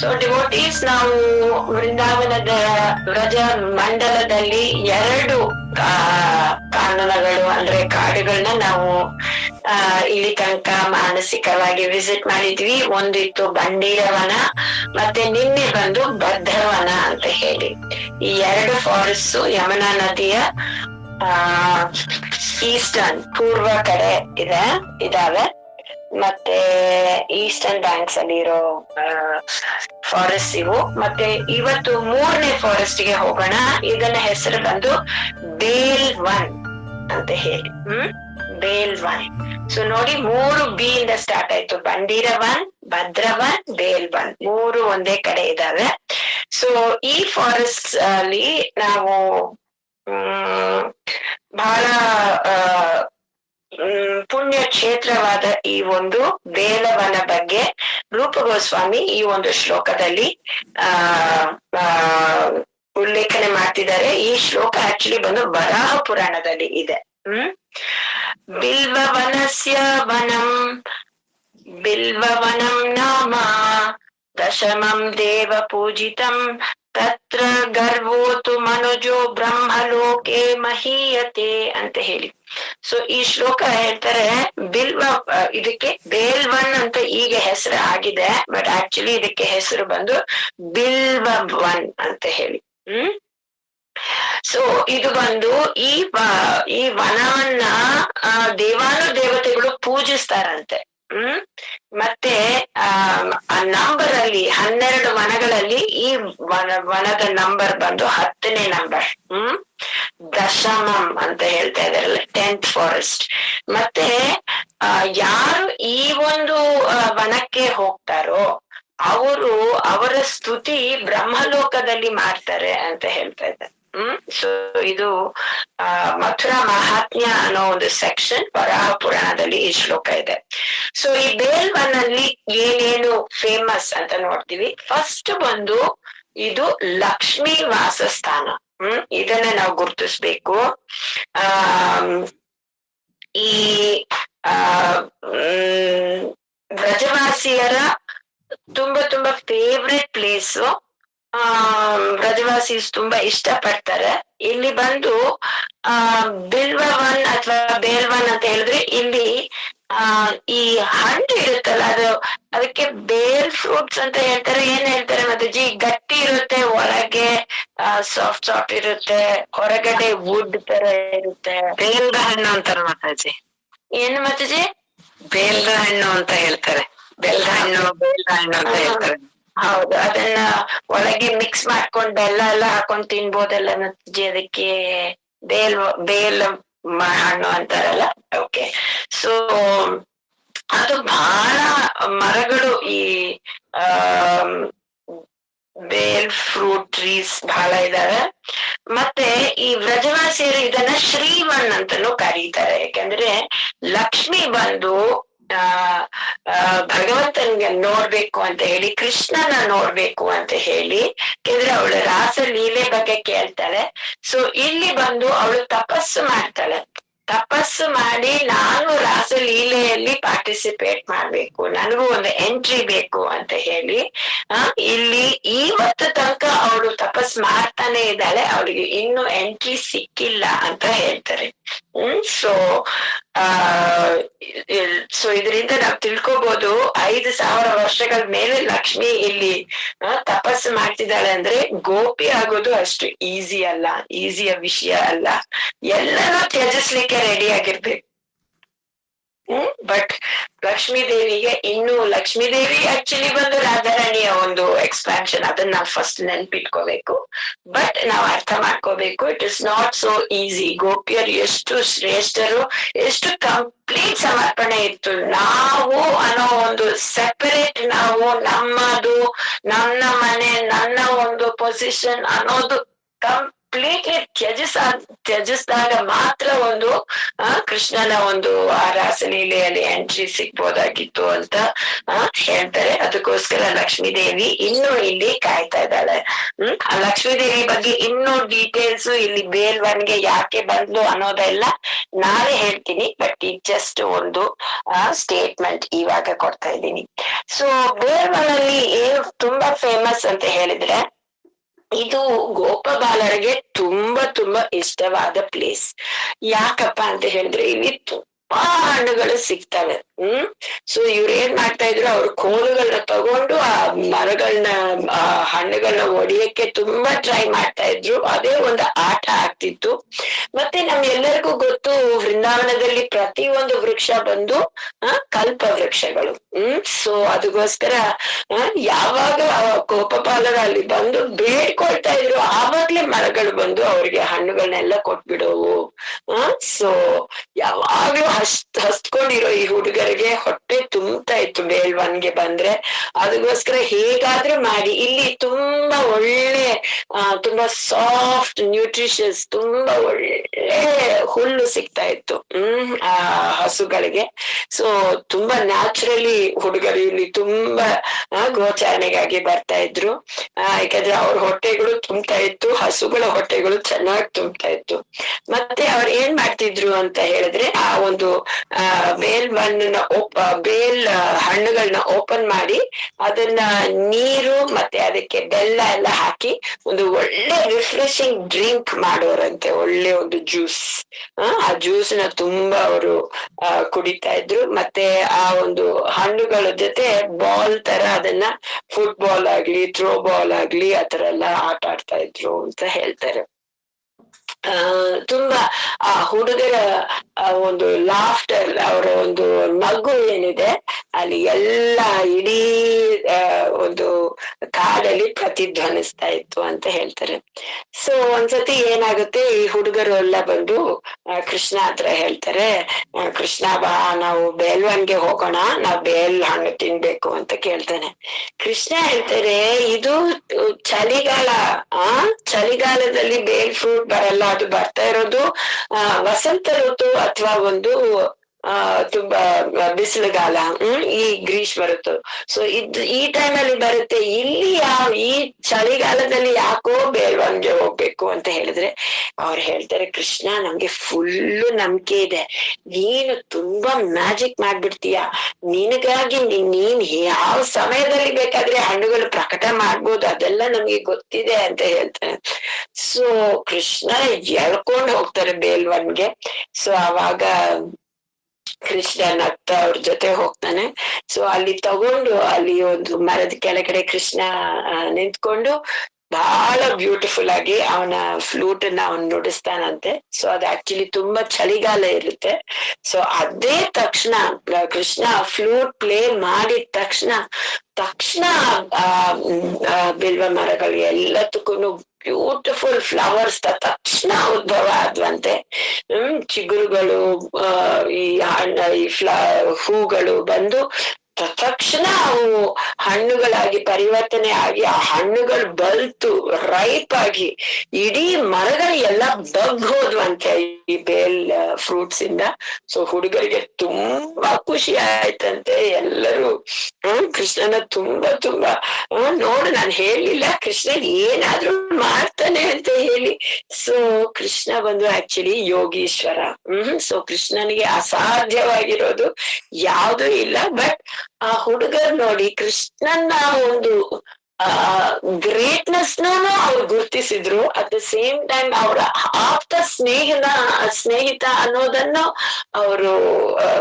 So devotees ನಾವು ವೃಂದಾವನದ ವ್ರಜ ಮಂಡಲದಲ್ಲಿ ಎರಡು ಕಾನನಗಳು, ಅಂದ್ರೆ ಕಾಡುಗಳನ್ನ ನಾವು ಇಲ್ಲಿ ತನಕ ಮಾನಸಿಕವಾಗಿ ವಿಸಿಟ್ ಮಾಡಿದ್ವಿ. ಒಂದಿತ್ತು ಬಂಡೀರವನ, ಮತ್ತೆ ನಿನ್ನೆ ಬಂದು ಭದ್ರವನ ಅಂತ ಹೇಳಿ. ಈ ಎರಡು ಫಾರೆಸ್ಟ್ ಯಮುನಾ ನದಿಯ ಈಸ್ಟರ್ನ್, ಪೂರ್ವ ಕಡೆ ಇದೆ, ಇದಾವೆ. ಮತ್ತೆ ಈಸ್ಟರ್ನ್ ಬ್ಯಾಂಕ್ಸ್ ಅಲ್ಲಿ ಇರೋ ಫಾರೆಸ್ಟ್ ಇವು. ಮತ್ತೆ ಇವತ್ತು ಮೂರನೇ ಫಾರೆಸ್ಟ್ಗೆ ಹೋಗೋಣ. ಇದನ್ನ ಹೆಸರು ಬಂದು ಬೇಲ್ ಒನ್ ಅಂತ ಹೇಳಿ. ಹ್ಮ್? ಬೇಲ್ ಒನ್ ಸೊ ನೋಡಿ, ಮೂರು ಬಿ ಇಂದ ಸ್ಟಾರ್ಟ್ ಆಯ್ತು. ಬಂಡೀರ ಒನ್ ಭದ್ರ ಒನ್ ಬೇಲ್ ಒನ್ ಮೂರು ಒಂದೇ ಕಡೆ ಇದಾವೆ. ಸೊ ಈ ಫಾರೆಸ್ಟ್ ಅಲ್ಲಿ ನಾವು, ಹ್ಮ್ ಬಹಳ ಹ್ಮ್, ಪುಣ್ಯ ಕ್ಷೇತ್ರವಾದ ಈ ಒಂದು ಬೇಲವನ ಬಗ್ಗೆ ರೂಪ ಗೋಸ್ವಾಮಿ ಈ ಒಂದು ಶ್ಲೋಕದಲ್ಲಿ ಆ ಉಲ್ಲೇಖನೆ ಮಾಡ್ತಿದ್ದಾರೆ. ಈ ಶ್ಲೋಕ ಆಕ್ಚುಲಿ ಬಂದು ಬರಾಹ ಪುರಾಣದಲ್ಲಿ ಇದೆ. ಹ್ಮ್? ಬಿಲ್ವವನಸ್ಯ ವನಂ ಬಿಲ್ವವನಂ ನಾಮ ದಶಮಂ ದೇವ ಪೂಜಿತಂ ತತ್ರ ಗರ್ವೋತು ಮನುಜೋ ಬ್ರಹ್ಮಲೋಕೆ ಮಹೀಯತೆ ಅಂತ ಹೇಳಿ. ಸೊ ಈ ಶ್ಲೋಕ ಹೇಳ್ತಾರೆ, ಬಿಲ್ವ ಇದಕ್ಕೆ ಬೇಲ್ವನ್ ಅಂತ ಈಗ ಹೆಸರು ಆಗಿದೆ ಬಟ್ ಆಕ್ಚುಲಿ ಇದಕ್ಕೆ ಹೆಸರು ಬಂದು ಬಿಲ್ವವನ್ ಅಂತ ಹೇಳಿ. ಹ್ಮ್? ಸೊ ಇದು ಬಂದು ಈ ಈ ವನವನ್ನ ದೇವಾನು ದೇವತೆಗಳು ಪೂಜಿಸ್ತಾರಂತೆ. ಹ್ಮ್? ಮತ್ತೆ ಆ ನಂಬರ್ ಅಲ್ಲಿ ಹನ್ನೆರಡು ವನಗಳಲ್ಲಿ ಈ ವನ, ವನದ ನಂಬರ್ ಬಂದು ಹತ್ತನೇ ನಂಬರ್. ಹ್ಮ್? ದಶಮಂ ಅಂತ ಹೇಳ್ತಾ ಇದಾರಲ್ಲ ಟೆಂತ್ ಫಾರೆಸ್ಟ್ ಮತ್ತೆ ಯಾರು ಈ ಒಂದು ವನಕ್ಕೆ ಹೋಗ್ತಾರೋ, ಅವರು ಅವರ ಸ್ತುತಿ ಬ್ರಹ್ಮಲೋಕದಲ್ಲಿ ಮಾಡ್ತಾರೆ ಅಂತ ಹೇಳ್ತಾ ಇದ್ದಾರೆ. ಹ್ಮ್? ಸೊ ಇದು ಮಥುರಾ ಮಹಾತ್ಮ್ಯ ಅನ್ನೋ ಒಂದು ಸೆಕ್ಷನ್ ವರಾಹ ಪುರಾಣದಲ್ಲಿ ಈ ಶ್ಲೋಕ ಇದೆ. ಸೊ ಈ ಬೇಲ್ವನಲ್ಲಿ ಏನೇನು ಫೇಮಸ್ ಅಂತ ನೋಡ್ತೀವಿ. ಫಸ್ಟ್ ಬಂದು ಇದು ಲಕ್ಷ್ಮಿ ವಾಸಸ್ಥಾನ. ಹ್ಮ್? ಇದನ್ನ ನಾವು ಗುರುತಿಸ್ಬೇಕು. ಆ ಈ ಆ ಮ್, ಬ್ರಜವಾಸಿಯರ ತುಂಬಾ ತುಂಬಾ ಫೇವ್ರೆಟ್ ಪ್ಲೇಸ್ ಆ ತುಂಬಾ ಇಷ್ಟ ಪಡ್ತಾರೆ ಇಲ್ಲಿ ಬಂದು ಆ ಬಿಲ್ವವನ್ ಅಥವಾ ಬೇಲ್ವನ್ ಅಂತ ಹೇಳಿದ್ರೆ ಇಲ್ಲಿ ಆ ಈ ಹಣ್ಣು ಇರುತ್ತಲ್ಲ ಅದು ಅದಕ್ಕೆ ಬೇಲ್ ಫ್ರೂಟ್ಸ್ ಅಂತ ಹೇಳ್ತಾರೆ. ಏನ್ ಹೇಳ್ತಾರೆ ಮಾತಾಜಿ? ಗಟ್ಟಿ ಇರುತ್ತೆ ಒಳಗೆ ಸಾಫ್ಟ್ ಸಾಫ್ಟ್ ಇರುತ್ತೆ ಹೊರಗಡೆ ವುಡ್ ತರ ಇರುತ್ತೆ. ಬೇಲ್ದ ಹಣ್ಣು ಅಂತಾರೆ ಮಾತಾಜಿ. ಏನು ಮಾತಾಜಿ? ಬೇಲ್ದ ಹಣ್ಣು ಅಂತ ಹೇಳ್ತಾರೆ. ಬೆಲ್ದ ಹಣ್ಣು. ಬೇಲ್ದ ಹಣ್ಣು ಅಂತ ಹೇಳ್ತಾರೆ. ಹೌದು, ಅದನ್ನ ಒಳಗೆ ಮಿಕ್ಸ್ ಮಾಡ್ಕೊಂಡ್ ಬೆಲ್ಲ ಎಲ್ಲ ಹಾಕೊಂಡ್ ತಿನ್ಬೋದಲ್ಲ ನಜ್ಜಿ ಅದಕ್ಕೆ ಬೇಲ್ ಬೇಲ್ ಹಣ್ಣು ಅಂತಾರಲ್ಲ ಓಕೆ ಸೊ ಅದು ಬಹಳ ಮರಗಳು ಈ ಬೇಲ್ ಫ್ರೂಟ್ ಟ್ರೀಸ್ ಬಹಳ ಇದಾವೆ. ಮತ್ತೆ ಈ ವ್ರಜವಾಸಿಯರು ಇದನ್ನ ಶ್ರೀವನ್ ಅಂತಾನೂ ಕರೀತಾರೆ. ಯಾಕಂದ್ರೆ ಲಕ್ಷ್ಮಿ ಬಂದು ಆ ನೋಡ್ಬೇಕು ಅಂತ ಹೇಳಿ, ಕೃಷ್ಣನ ನೋಡ್ಬೇಕು ಅಂತ ಹೇಳಿ ಯಾಕಂದ್ರೆ ಅವಳು ರಾಸ ಲೀಲೆ ಬಗ್ಗೆ ಕೇಳ್ತಾಳೆ. ಸೊ ಇಲ್ಲಿ ಬಂದು ಅವಳು ತಪಸ್ಸು ಮಾಡ್ತಾಳೆ. ತಪಸ್ಸು ಮಾಡಿ ನಾನು ರಾಸ ಲೀಲೆಯಲ್ಲಿ ಪಾರ್ಟಿಸಿಪೇಟ್ ಮಾಡ್ಬೇಕು. ನನಗೂ ಒಂದು ಎಂಟ್ರಿ ಬೇಕು ಅಂತ ಹೇಳಿ, ಆ, ಇಲ್ಲಿ ಇವತ್ತು ತನಕ ಅವಳು ತಪಸ್ ಮಾಡ್ತಾನೆ ಇದ್ದಾಳೆ. ಅವಳಿಗೆ ಇನ್ನು ಎಂಟ್ರಿ ಸಿಕ್ಕಿಲ್ಲ ಅಂತ ಹೇಳ್ತಾರೆ. ಹ್ಮ್ ಸೊ ಆ ಸೊ ಇದರಿಂದ ನಾವು ತಿಳ್ಕೊಬಹುದು ಐದು ಸಾವಿರ ವರ್ಷಗಳ ಮೇಲೆ ಲಕ್ಷ್ಮಿ ಇಲ್ಲಿ ತಪಸ್ಸು ಮಾಡ್ತಿದ್ದಾಳೆ ಅಂದ್ರೆ ಗೋಪಿ ಆಗೋದು ಅಷ್ಟು ಈಸಿ ಅಲ್ಲ ಈಸಿಯ ವಿಷಯ ಅಲ್ಲ. ಎಲ್ಲಾನು ತ್ಯಜಿಸ್ಲಿಕ್ಕೆ ರೆಡಿ ಆಗಿರ್ಬೇಕು. ಹ್ಮ್ ಬಟ್ ಲಕ್ಷ್ಮೀ ದೇವಿಗೆ ಇನ್ನು, ಲಕ್ಷ್ಮೀ ದೇವಿ ಆಕ್ಚುಲಿ ಬಂದು ರಾಧಾರಾಣಿಯ ಒಂದು ಎಕ್ಸ್ಪ್ಯಾನ್ಷನ್ ಅದನ್ನ ನಾವು ಫಸ್ಟ್ ನೆನ್ಪಿಟ್ಕೋಬೇಕು. ಬಟ್ ನಾವು ಅರ್ಥ ಮಾಡ್ಕೋಬೇಕು it is not so easy ಗೋಪಿಯರು ಎಷ್ಟು ಶ್ರೇಷ್ಠರು, ಎಷ್ಟು ಕಂಪ್ಲೀಟ್ ಸಮರ್ಪಣೆ ಇತ್ತು. ನಾವು ಅನ್ನೋ ಒಂದು ಸೆಪರೇಟ್ ನಾವು, ನಮ್ಮದು, ನನ್ನ ಮನೆ, ನನ್ನ ಒಂದು ಪೊಸಿಷನ್ ಅನ್ನೋದು ಕಂಪ್ಲೀಟ್ಲಿ ತ್ಯಜಿಸ ತ್ಯಜಿಸಿದಾಗ ಮಾತ್ರ ಒಂದು ಕೃಷ್ಣನ ಒಂದು ಆ ರಾಸಲೀಲೆಯಲ್ಲಿ ಎಂಟ್ರಿ ಸಿಗ್ಬೋದಾಗಿತ್ತು ಅಂತ ಹೇಳ್ತಾರೆ. ಅದಕ್ಕೋಸ್ಕರ ಲಕ್ಷ್ಮೀ ದೇವಿ ಇನ್ನೂ ಇಲ್ಲಿ ಕಾಯ್ತಾ ಇದ್ದಾಳೆ. ಹ್ಮ್? ಲಕ್ಷ್ಮೀ ದೇವಿ ಬಗ್ಗೆ ಇನ್ನೂ ಡೀಟೇಲ್ಸ್ ಇಲ್ಲಿ ಬೇಲ್ವನ್ಗೆ ಯಾಕೆ ಬಂದ್ಲು ಅನ್ನೋದೆಲ್ಲ ನಾಳೆ ಹೇಳ್ತೀನಿ. ಬಟ್ ಈ ಜಸ್ಟ್ ಒಂದು ಸ್ಟೇಟ್ಮೆಂಟ್ ಇವಾಗ ಕೊಡ್ತಾ ಇದ್ದೀನಿ. ಸೊ ಬೇಲ್ವನಲ್ಲಿ ಏನು ತುಂಬಾ ಫೇಮಸ್ ಅಂತ ಹೇಳಿದ್ರೆ ಇದು ಗೋಪಬಾಲರಿಗೆ ತುಂಬಾ ತುಂಬಾ ಇಷ್ಟವಾದ ಪ್ಲೇಸ್ ಯಾಕಪ್ಪ ಅಂತ ಹೇಳಿದ್ರೆ ಇಲ್ಲಿ ತುಂಬಾ ಹಣ್ಣುಗಳು ಸಿಗ್ತವೆ. ಹ್ಮ್? ಸೊ ಇವ್ರು ಏನ್ ಮಾಡ್ತಾ ಇದ್ರು, ಅವ್ರ ಕೋಲುಗಳನ್ನ ತಗೊಂಡು ಆ ಮರಗಳನ್ನ ಆ ಹಣ್ಣುಗಳನ್ನ ಒಡೆಯಕ್ಕೆ ತುಂಬಾ ಟ್ರೈ ಮಾಡ್ತಾ ಇದ್ರು. ಅದೇ ಒಂದು ಆಟ ಆಗ್ತಿತ್ತು. ಮತ್ತೆ ನಮ್ಗೆಲ್ಲರಿಗೂ ಗೊತ್ತು, ವೃಂದಾವನದಲ್ಲಿ ಪ್ರತಿ ಒಂದು ವೃಕ್ಷ ಬಂದು ಕಲ್ಪ ವೃಕ್ಷಗಳು. ಹ್ಮ್? ಸೊ ಅದಕ್ಕೋಸ್ಕರ ಯಾವಾಗ ಕೋಪಪಾಲರು ಅಲ್ಲಿ ಬಂದು ಬೇಡ್ಕೊಳ್ತಾ ಇದ್ರು, ಆವಾಗ್ಲೇ ಮರಗಳು ಬಂದು ಅವ್ರಿಗೆ ಹಣ್ಣುಗಳನ್ನೆಲ್ಲ ಕೊಟ್ಬಿಡೋವು. ಹ್ಮ್ ಸೊ ಯಾವಾಗ್ಲೂ ಹಸ್, ಹಸ್ಕೊಂಡಿರೋ ಈ ಹುಡುಗರಿಗೆ ಹೊಟ್ಟೆ ತುಂಬ್ತಾ ಇತ್ತು ಬೇಲ್ವನ್ಗೆ ಬಂದ್ರೆ. ಅದಕ್ಕೋಸ್ಕರ ಹೇಗಾದ್ರೆ ಮಾಡಿ. ಇಲ್ಲಿ ತುಂಬಾ ಒಳ್ಳೆ ತುಂಬಾ ಸಾಫ್ಟ್ ನ್ಯೂಟ್ರಿಷಸ್ ತುಂಬಾ ಒಳ್ಳೆ ಹುಲ್ಲು ಸಿಗ್ತಾ ಇತ್ತು, ಹ್ಮ್, ಆ, ಹಸುಗಳಿಗೆ. ಸೊ ತುಂಬಾ ನ್ಯಾಚುರಲಿ ಹುಡುಗರು ಇಲ್ಲಿ ತುಂಬಾ ಗೋಚರಣೆಗಾಗಿ ಬರ್ತಾ ಇದ್ರು. ಯಾಕಂದ್ರೆ ಅವ್ರ ಹೊಟ್ಟೆಗಳು ತುಂಬ್ತಾ ಇತ್ತು, ಹಸುಗಳ ಹೊಟ್ಟೆಗಳು ಚೆನ್ನಾಗಿ ತುಂಬ್ತಾ ಇತ್ತು. ಮತ್ತೆ ಅವ್ರು ಏನ್ ಮಾಡ್ತಿದ್ರು ಅಂತ ಹೇಳಿದ್ರೆ, ಆ ಒಂದು, ಆ ಬೇಲ್ ಬೇಲ್ ಹಣ್ಣುಗಳನ್ನ ಓಪನ್ ಮಾಡಿ ಅದನ್ನ ನೀರು ಮತ್ತೆ ಅದಕ್ಕೆ ಬೆಲ್ಲ ಎಲ್ಲ ಹಾಕಿ ಒಂದು ಒಳ್ಳೆ ರಿಫ್ರೆಶಿಂಗ್ ಡ್ರಿಂಕ್ ಮಾಡೋರಂತೆ, ಒಳ್ಳೆ ಒಂದು ಜ್ಯೂಸ್ ಆ ಜ್ಯೂಸ್ನ ತುಂಬಾ ಅವರು ಕುಡಿತಾ ಇದ್ರು. ಮತ್ತೆ ಆ ಒಂದು ಹಣ್ಣುಗಳ ಜೊತೆ ಬಾಲ್ ತರ ಅದನ್ನ ಫುಟ್ಬಾಲ್ ಆಗ್ಲಿ ಥ್ರೋ ಬಾಲ್ ಆಗ್ಲಿ ಆತರ ಎಲ್ಲ ಆಟ ಆಡ್ತಾ ಇದ್ರು ಅಂತ ಹೇಳ್ತಾರೆ. ತುಂಬಾ ಆ ಹುಡುಗರ ಆ ಒಂದು ಲಾಫ್ಟರ್ ಅವರ ಒಂದು ನಗು ಏನಿದೆ ಅಲ್ಲಿ ಎಲ್ಲ ಇಡೀ ಒಂದು ಕಾಡಲ್ಲಿ ಪ್ರತಿಧ್ವನಿಸ್ತಾ ಇತ್ತು ಅಂತ ಹೇಳ್ತಾರೆ. ಸೊ ಒಂದ್ಸತಿ ಏನಾಗುತ್ತೆ, ಈ ಹುಡುಗರು ಎಲ್ಲ ಬಂದು ಕೃಷ್ಣ ಹತ್ರ ಹೇಳ್ತಾರೆ ಕೃಷ್ಣ ಬಾ, ನಾವು ಬೇಲ್ವನ್ಗೆ ಹೋಗೋಣ, ನಾವ್ ಬೇಲ್ ಹಣ್ಣು ತಿನ್ಬೇಕು ಅಂತ ಕೇಳ್ತಾನೆ. ಕೃಷ್ಣ ಹೇಳ್ತಾರೆ, ಇದು ಚಳಿಗಾಲ, ಆ, ಚಳಿಗಾಲದಲ್ಲಿ ಬೇಲ್ ಫ್ರೂಟ್ ಬರಲ್ಲ, ಅದು ಬರ್ತಾ ಇರೋದು ವಸಂತ ಋತು ಅಥವಾ ಒಂದು ಆ, ತುಂಬಾ ಬಿಸಿಲುಗಾಲ, ಹ್ಮ್, ಈ ಗ್ರೀಷ್ಮ ಋತು ಸೊ ಇದ್, ಈ ಟೈಮಲ್ಲಿ ಬರುತ್ತೆ. ಇಲ್ಲಿ ಯಾವ, ಈ ಚಳಿಗಾಲದಲ್ಲಿ ಯಾಕೋ ಬೇಲ್ವನ್ಗೆ ಹೋಗ್ಬೇಕು ಅಂತ ಹೇಳಿದ್ರೆ, ಅವ್ರು ಹೇಳ್ತಾರೆ, ಕೃಷ್ಣ, ನಮ್ಗೆ ಫುಲ್ಲು ನಂಬಿಕೆ ಇದೆ. ನೀನು ತುಂಬಾ ಮ್ಯಾಜಿಕ್ ಮಾಡ್ಬಿಡ್ತೀಯ? ನಿನಗಾಗಿ ನೀನ್ ನೀನ್ ಯಾವ ಸಮಯದಲ್ಲಿ ಬೇಕಾದ್ರೆ ಹಣ್ಣುಗಳು ಪ್ರಕಟ ಮಾಡ್ಬೋದು? ಅದೆಲ್ಲ ನಮ್ಗೆ ಗೊತ್ತಿದೆ ಅಂತ ಹೇಳ್ತಾರೆ. ಸೊ ಕೃಷ್ಣ ಎಳ್ಕೊಂಡ್ ಹೋಗ್ತಾರೆ ಬೇಲ್ವನ್ಗೆ ಸೊ ಅವಾಗ ಕೃಷ್ಣ ನಗ್ತಾ ಅವ್ರ ಜೊತೆ ಹೋಗ್ತಾನೆ. ಸೊ ಅಲ್ಲಿ ತಗೊಂಡು ಅಲ್ಲಿ ಒಂದು ಮರದ ಕೆಳಗಡೆ ಕೃಷ್ಣ ನಿಂತ್ಕೊಂಡು ಬಹಳ ಬ್ಯೂಟಿಫುಲ್ ಆಗಿ ಅವನ ಫ್ಲೂಟ್ ಅನ್ನ ಅವನ್ ನುಡಿಸ್ತಾನಂತೆ. ಸೊ ಅದು ಆಕ್ಚುಲಿ ತುಂಬಾ ಚಳಿಗಾಲ ಇರುತ್ತೆ. ಸೊ ಅದೇ ತಕ್ಷಣ ಕೃಷ್ಣ ಫ್ಲೂಟ್ ಪ್ಲೇ ಮಾಡಿದ ತಕ್ಷಣ ತಕ್ಷಣ ಆ, ಬಿಲ್ವ ಮರಗಳು ಎಲ್ಲದಕ್ಕೂ ಬ್ಯೂಟಿಫುಲ್ ಫ್ಲವರ್ಸ್ ತಕ್ಷಣ ಉದ್ಭವ ಆದ್ವಂತೆ. ಹ್ಮ್ ಚಿಗುರುಗಳು ಈ ಹಣ್ಣ ಈ ಫ್ಲ ಹೂಗಳು ಬಂದು ತಕ್ಷಣ ಅವು ಹಣ್ಣುಗಳಾಗಿ ಪರಿವರ್ತನೆ ಆಗಿ ಆ ಹಣ್ಣುಗಳು ಬಲ್ತು ರೈಪ್ ಆಗಿ, ಇಡೀ ಮರಗಳು ಎಲ್ಲ ಬಗ್ ಹೋದ್ವಂತೆ ಈ ಬೇಲ್ ಫ್ರೂಟ್ಸ್ ಇಂದ. ಸೊ ಹುಡುಗರಿಗೆ ತುಂಬಾ ಖುಷಿ ಆಯ್ತಂತೆ ಎಲ್ಲರೂ. ಹ್ಮ್, ಕೃಷ್ಣನ ತುಂಬಾ ತುಂಬಾ ಹ್ಮ್ ನೋಡು, ನಾನು ಹೇಳಿಲ್ಲ ಕೃಷ್ಣ ಏನಾದ್ರೂ ಮಾಡ್ತಾನೆ ಅಂತ ಹೇಳಿ. ಸೊ ಕೃಷ್ಣ ಬಂದು ಆಕ್ಚುಲಿ ಯೋಗೀಶ್ವರ. ಹ್ಮ್ ಸೊ ಕೃಷ್ಣನಿಗೆ ಅಸಾಧ್ಯವಾಗಿರೋದು ಯಾವುದು ಇಲ್ಲ ಬಟ್ ಆ ಹುಡುಗರ್ ನೋಡಿ ಕೃಷ್ಣನ ಒಂದು, ಆ ಗ್ರೇಟ್ನೆಸ್ ಅವ್ರು ಗುರುತಿಸಿದ್ರು. ಅಟ್ ದ ಸೇಮ್ ಟೈಮ್ ಅವರ ಆಪ್ತ ಸ್ನೇಹಿತ ಸ್ನೇಹಿತ ಅನ್ನೋದನ್ನ ಅವರು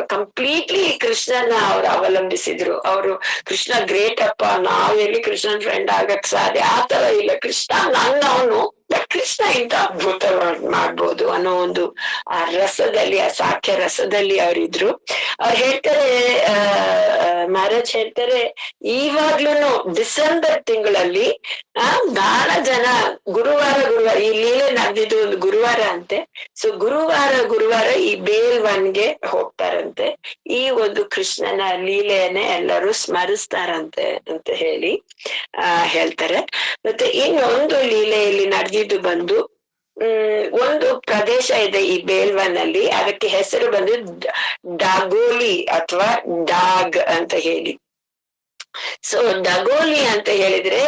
ಕಂಪ್ಲೀಟ್ಲಿ ಕೃಷ್ಣನ ಅವ್ರು ಅವಲಂಬಿಸಿದ್ರು. ಅವರು, ಕೃಷ್ಣ ಗ್ರೇಟ್ ಅಪ್ಪ ನಾವೆಲ್ಲಿ ಕೃಷ್ಣನ್ ಫ್ರೆಂಡ್ ಆಗಕ್ ಸಾಧ್ಯ? ಆ ತರ ಇಲ್ಲ. ಕೃಷ್ಣ ನನ್ನವನು ಕೃಷ್ಣ ಇಂತ ಅದ್ಭುತ ಮಾಡ್- ಮಾಡ್ಬೋದು ಅನ್ನೋ ಒಂದು, ಆ ರಸದಲ್ಲಿ, ಆ ಸಾಖ್ಯ ರಸದಲ್ಲಿ ಅವರಿದ್ರು. ಅವ್ರು ಹೇಳ್ತಾರೆ ಮಹಾರಾಜ್ ಹೇಳ್ತಾರೆ, ಈವಾಗ್ಲೂನು ಡಿಸೆಂಬರ್ ತಿಂಗಳಲ್ಲಿ, ಆ ಬಹಳ ಜನ ಗುರುವಾರ ಗುರುವಾರ, ಈ ಲೀಲೆ ನಡೆದಿದ್ದು ಒಂದು ಗುರುವಾರ ಅಂತೆ. ಸೊ ಗುರುವಾರ ಗುರುವಾರ ಈ ಬೇಲ್ವನ್ಗೆ ಹೋಗ್ತಾರಂತೆ. ಈ ಒಂದು ಕೃಷ್ಣನ ಲೀಲೆಯನ್ನೇ ಎಲ್ಲರೂ ಸ್ಮರಿಸ್ತಾರಂತೆ ಅಂತ ಹೇಳಿ, ಆ, ಹೇಳ್ತಾರೆ. ಮತ್ತೆ ಇನ್ನೊಂದು ಲೀಲೆಯಲ್ಲಿ ನಡೆದಿದ್ದು ಬಂದು, ಹ್ಮ್, ಒಂದು ಪ್ರದೇಶ ಇದೆ ಈ ಬೇಲ್ವನಲ್ಲಿ ಅದಕ್ಕೆ ಹೆಸರು ಬಂದು ಡಾಗೋಲಿ ಅಥವಾ ಡಾಗ್ ಅಂತ ಹೇಳಿ. ಸೊ ಡಗೋಲಿ ಅಂತ ಹೇಳಿದ್ರೆ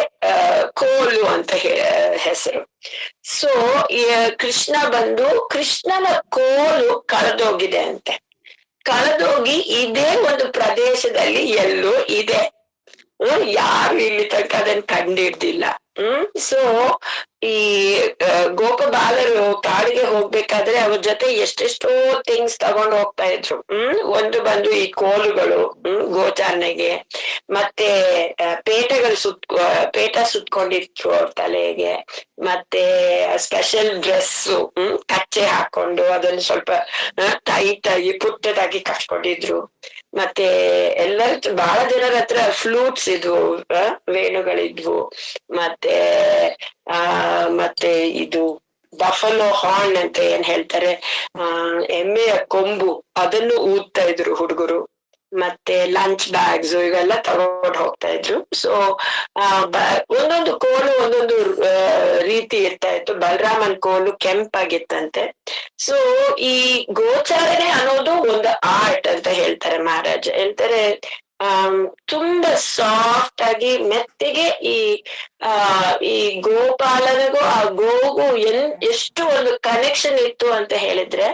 ಕೋಲು ಅಂತ ಹೆಸರು. ಸೊ ಕೃಷ್ಣ ಬಂದು ಕೃಷ್ಣನ ಕೋಲು ಕಳೆದೋಗಿದೆ ಅಂತೆ. ಕಳೆದೋಗಿ ಇದೇ ಒಂದು ಪ್ರದೇಶದಲ್ಲಿ ಎಲ್ಲೋ ಇದೆ. ಯಾರು ಇಲ್ಲಿ ತನಕ ಅದನ್ನ ಕಂಡಿಡ್ದಿಲ್ಲ ಹ್ಮ್. ಸೊ ಈ ಗೋಪ ಬಾಲರು ಕಾಡಿಗೆ ಹೋಗ್ಬೇಕಾದ್ರೆ ಅವ್ರ ಜೊತೆ ಎಷ್ಟೆಷ್ಟೋ ಥಿಂಗ್ಸ್ ತಗೊಂಡು ಹೋಗ್ತಾ ಇದ್ರು. ಹ್ಮ್. ಒಂದು ಬಂದು ಈ ಕೋಲುಗಳು, ಹ್ಮ್, ಗೋಚಾರಣೆಗೆ, ಮತ್ತೆ ಪೇಟೆಗಳು ಸುತ್ ಪೇಟ ಸುತ್ಕೊಂಡಿದ್ರು ಅವ್ರ ತಲೆಗೆ, ಮತ್ತೆ ಸ್ಪೆಷಲ್ ಡ್ರೆಸ್ ಹ್ಮ್, ಕಚ್ಚೆ ಹಾಕೊಂಡು ಅದನ್ನ ಸ್ವಲ್ಪ ಟೈಟ್ ಆಗಿ ಪುಟ್ಟದಾಗಿ ಕಟ್ಕೊಂಡಿದ್ರು. ಮತ್ತೆ ಎಲ್ಲರ ಬಹಳ ಜನರ ಹತ್ರ ಫ್ಲೂಟ್ಸ್ ಇದ್ವು ವೇಣುಗಳಿದ್ವು, ಮತ್ತೆ, ಆ, ಮತ್ತೆ ಇದು ಬಫಲೋ ಹಾರ್ನ್ ಅಂತ ಏನ್ ಹೇಳ್ತಾರೆ, ಆ, ಎಮ್ಮೆಯ ಕೊಂಬು ಅದನ್ನು ಊದ್ತಾ ಇದ್ರು ಹುಡುಗರು. ಮತ್ತೆ ಲಂಚ್ ಬ್ಯಾಗ್ಸ್ ಇವೆಲ್ಲ ತಗೊಂಡ್ ಹೋಗ್ತಾ ಇದ್ರು. ಸೊ ಒಂದೊಂದು ಕೋಲು ಒಂದೊಂದು ರೀತಿ ಇರ್ತಾ ಇತ್ತು. ಬಲರಾಮನ್ ಕೋಲು ಕೆಂಪಾಗಿತ್ತಂತೆ. ಸೊ ಈ ಗೋಚಾರನೆ ಅನ್ನೋದು ಒಂದು ಆರ್ಟ್ ಅಂತ ಹೇಳ್ತಾರೆ ಮಹಾರಾಜ. ಹೇಳ್ತಾರೆ ತುಂಬಾ ಸಾಫ್ಟ್ ಆಗಿ ಮೆತ್ತಿಗೆ ಈ, ಆ, ಈ ಗೋಪಾಲನಿಗೂ, ಆ ಗೋಗೂ ಎನ್, ಎಷ್ಟು ಒಂದು ಕನೆಕ್ಷನ್ ಇತ್ತು ಅಂತ ಹೇಳಿದ್ರೆ,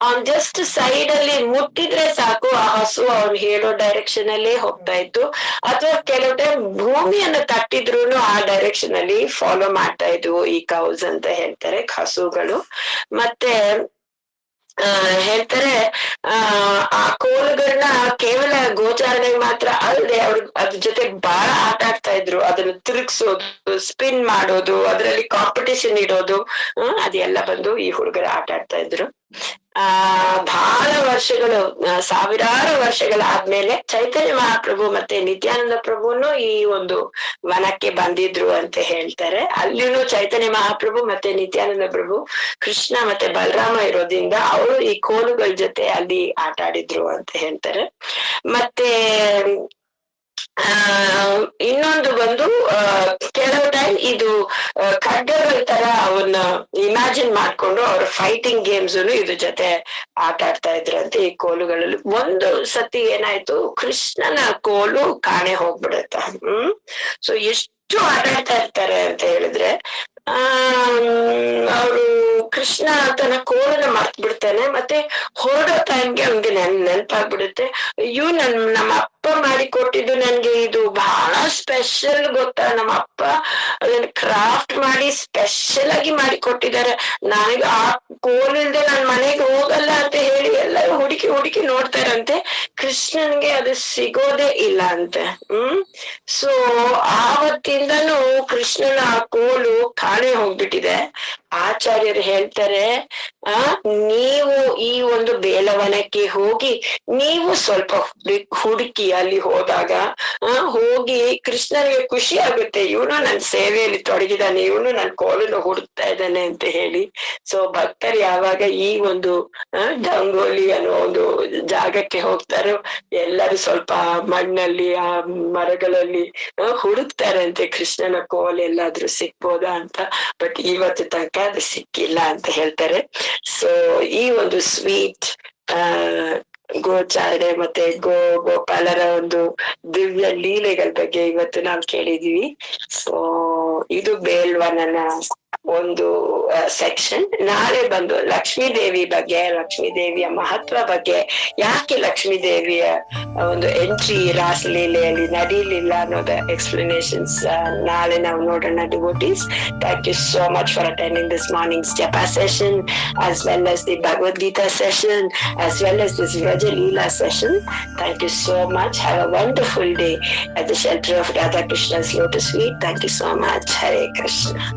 ಅವ್ನ್ ಜಸ್ಟ್ ಸೈಡ್ ಅಲ್ಲಿ ಮುಟ್ಟಿದ್ರೆ ಸಾಕು, ಆ ಹಸು ಅವ್ನು ಹೇಳೋ ಡೈರೆಕ್ಷನ್ ಅಲ್ಲಿ ಹೋಗ್ತಾ ಇತ್ತು. ಅಥವಾ ಕೆಲವು ಟೈಮ್ ಭೂಮಿಯನ್ನು ತಟ್ಟಿದ್ರು ಆ ಡೈರೆಕ್ಷನ್ ಅಲ್ಲಿ ಫಾಲೋ ಮಾಡ್ತಾ ಇದ್ವು ಈ ಕೌಸ್ ಅಂತ ಹೇಳ್ತಾರೆ, ಹಸುಗಳು. ಮತ್ತೆ ಆ, ಹೇಳ್ತಾರೆ, ಆ ಆ ಕೋಲುಗಳನ್ನ ಕೇವಲ ಗೋಚಾರಣೆ ಮಾತ್ರ ಅಲ್ಲದೆ ಅವ್ರು ಅದ್ರ ಜೊತೆ ಬಹಳ ಆಟ ಆಡ್ತಾ ಇದ್ರು. ಅದನ್ನ ತಿರುಗಿಸೋದು ಸ್ಪಿನ್ ಮಾಡೋದು, ಅದರಲ್ಲಿ ಕಾಂಪಿಟೇಷನ್ ಇಡೋದು, ಹ್ಮ್, ಅದೆಲ್ಲ ಬಂದು ಈ ಹುಡುಗರು ಆಟ ಆಡ್ತಾ ಇದ್ರು. ಆ ಬಹಳ ವರ್ಷಗಳು ಸಾವಿರಾರು ವರ್ಷಗಳಾದ್ಮೇಲೆ ಚೈತನ್ಯ ಮಹಾಪ್ರಭು ಮತ್ತೆ ನಿತ್ಯಾನಂದ ಪ್ರಭುನು ಈ ಒಂದು ವನಕ್ಕೆ ಬಂದಿದ್ರು ಅಂತ ಹೇಳ್ತಾರೆ. ಅಲ್ಲಿನೂ ಚೈತನ್ಯ ಮಹಾಪ್ರಭು ಮತ್ತೆ ನಿತ್ಯಾನಂದ ಪ್ರಭು ಕೃಷ್ಣ ಮತ್ತೆ ಬಲರಾಮ ಇರೋದ್ರಿಂದ ಅವರು ಈ ಕೋಲುಗಳ ಜೊತೆ ಅಲ್ಲಿ ಆಟ ಆಡಿದ್ರು ಅಂತ ಹೇಳ್ತಾರೆ. ಮತ್ತೆ ಇನ್ನೊಂದು ಬಂದು ಕೆಲವು ಟೈಮ್ ಇದು ಕಡ್ಡಗಳ ತರ ಅವನ್ನ ಇಮ್ಯಾಜಿನ್ ಮಾಡ್ಕೊಂಡು ಅವ್ರ ಫೈಟಿಂಗ್ ಗೇಮ್ಸ್ ಇದ್ರ ಜೊತೆ ಆಟ ಆಡ್ತಾ ಇದ್ರಂತೆ ಈ ಕೋಲುಗಳಲ್ಲಿ. ಒಂದು ಸತಿ ಏನಾಯ್ತು, ಕೃಷ್ಣನ ಕೋಲು ಕಾಣೆ ಹೋಗ್ಬಿಡತ್ತ. ಹ್ಮ್? ಸೊ ಎಷ್ಟು ಆಟ ಆಡ್ತಾ ಇರ್ತಾರೆ ಅಂತ ಹೇಳಿದ್ರೆ, ಆ ಅವರು ಕೃಷ್ಣ ತನ್ನ ಕೋಲನ್ನ ಮರ್ತ್ ಬಿಡ್ತಾನೆ ಮತ್ತೆ ಹೊರಡೋ ಟೈಮ್ಗೆ ಅವ್ನಿಗೆ ನೆನ್, ನೆನ್ಪಾಗ್ಬಿಡುತ್ತೆ. ಅಯ್ಯೋ, ನನ್, ನಮ್ಮ ಅಪ್ಪ ಮಾಡಿ ಕೊಟ್ಟಿದ್ದು ನನ್ಗೆ ಇದು ಬಹಳ ಸ್ಪೆಷಲ್ ಗೊತ್ತಾ ನಮ್ಮ ಅಪ್ಪ ಅದನ್ನ ಕ್ರಾಫ್ಟ್ ಮಾಡಿ ಸ್ಪೆಷಲ್ ಆಗಿ ಮಾಡಿ ಕೊಟ್ಟಿದ್ದಾರೆ ನನಗೆ ಆ ಕೋಲ್ ಇಲ್ದೆ ನಾನ್ ಮನೆಗೆ ಹೋಗಲ್ಲ ಅಂತ ಹೇಳಿ ಎಲ್ಲರೂ ಹುಡುಕಿ ಹುಡುಕಿ ನೋಡ್ತಾರಂತೆ ಕೃಷ್ಣನ್ಗೆ ಅದು ಸಿಗೋದೇ ಇಲ್ಲ ಅಂತೆ. ಹ್ಮ್? ಸೊ ಆವತ್ತಿಂದನೂ ಕೃಷ್ಣನ ಆ ಕೋಲು ಕಾಣೆ ಹೋಗ್ಬಿಟ್ಟಿದೆ. ಆಚಾರ್ಯರು ಹೇಳ್ತಾರೆ, ಆ, ನೀವು ಈ ಒಂದು ಬೇಲವನಕ್ಕೆ ಹೋಗಿ ನೀವು ಸ್ವಲ್ಪ ಹುಡುಕಿ ಅಲ್ಲಿ ಹೋದಾಗ ಹೋಗಿ ಕೃಷ್ಣನಿಗೆ ಖುಷಿ ಆಗುತ್ತೆ. ಇವನು ನನ್ನ ಸೇವೆಯಲ್ಲಿ ತೊಡಗಿದಾನೆ ಇವನು ನನ್ನ ಕೋಲನ್ನು ಹುಡುಕ್ತಾ ಇದ್ದಾನೆ ಅಂತ ಹೇಳಿ. ಸೊ ಭಕ್ತರು ಯಾವಾಗ ಈ ಒಂದು ಡಂಗೋಲಿ ಅನ್ನೋ ಒಂದು ಜಾಗಕ್ಕೆ ಹೋಗ್ತಾರೋ, ಎಲ್ಲರೂ ಸ್ವಲ್ಪ ಮಣ್ಣಲ್ಲಿ, ಆ, ಮರಗಳಲ್ಲಿ ಹುಡುಕ್ತಾರೆ ಅಂತೆ. ಕೃಷ್ಣನ ಕೋಲ್ ಎಲ್ಲಾದ್ರೂ ಸಿಗ್ಬೋದಾ ಅಂತ. ಬಟ್ ಇವತ್ತು ತನಕ ಅದು ಸಿಕ್ಕಿಲ್ಲ ಅಂತ ಹೇಳ್ತಾರೆ. ಸೊ ಈ ಒಂದು ಸ್ವೀಟ್ ಆ ಗೋಚಾರಣೆ ಮತ್ತೆ ಗೋ ಗೋಪಾಲರ ಒಂದು ದಿವ್ಯ ಲೀಲೆಗಳ ಬಗ್ಗೆ ಇವತ್ತು ನಾವು ಕೇಳಿದೀವಿ. ಸೊ ಇದು ಬೇಲ್ವನನ ಒಂದು ಸೆಕ್ಷನ್ ನಾಳೆ ಬಂದು ಲಕ್ಷ್ಮೀ ದೇವಿ ಬಗ್ಗೆ ಲಕ್ಷ್ಮೀ ದೇವಿಯ ಮಹತ್ವ ಬಗ್ಗೆ ಯಾಕೆ ಲಕ್ಷ್ಮೀ ದೇವಿಯ ಒಂದು ಎಂಟ್ರಿ ರಾಸಲೀಲೆಯಲ್ಲಿ ನಡೀಲಿಲ್ಲ ಅನ್ನೋದ ಎಕ್ಸ್ಪ್ಲನೇಷನ್ಸ್ ನಾಳೆ ನಾವು ನೋಡೋಣ devotees thank you so much for attending this morning japa session as well as the Bhagavad Gita session, as well as this Vraja Leela session. Thank you so much. Have a wonderful day at the shelter of Radha Krishna's lotus feet. Thank you so much. Hare Krishna.